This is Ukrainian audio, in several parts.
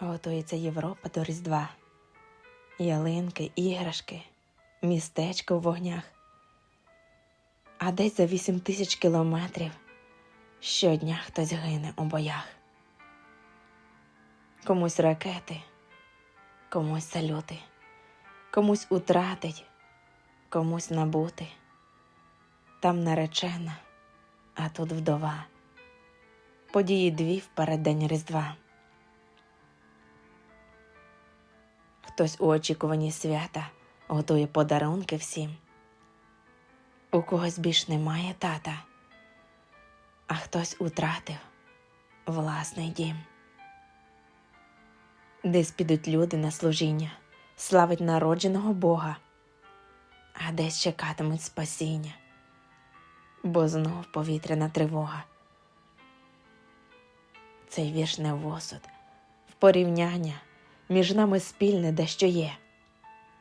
Готується Європа до Різдва. Ялинки, іграшки, містечко в вогнях. А десь за вісім тисяч кілометрів щодня хтось гине у боях. Комусь ракети, комусь салюти, комусь утратить, комусь набути. Там наречена, а тут вдова. Події дві в переддень Різдва. Хтось у очікуванні свята готує подарунки всім. У когось більш немає тата, а хтось утратив власний дім. Десь підуть люди на служіння, славить народженого Бога, а десь чекатимуть спасіння, бо знов повітряна тривога. Цей вірш не в осуд, в порівняння між нами спільне дещо є.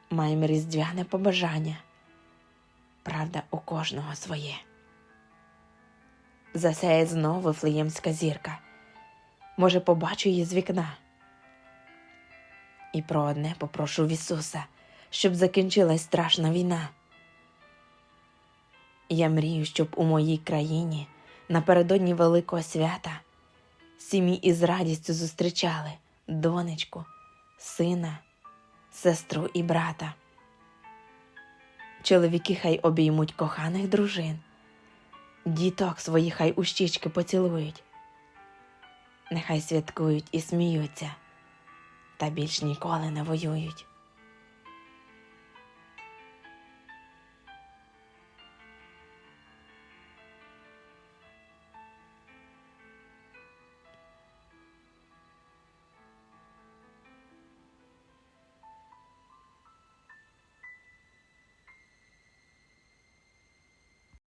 Маємо різдвяне побажання, правда, у кожного своє. Засяє знову Вифлеємська зірка, може, побачу її з вікна. І про одне попрошу в Ісуса, щоб закінчилась страшна війна. Я мрію, щоб у моїй країні напередодні Великого свята сім'ї із радістю зустрічали донечку, сина, сестру і брата. Чоловіки хай обіймуть коханих дружин, діток свої хай у щічки поцілують, нехай святкують і сміються, та більш ніколи не воюють.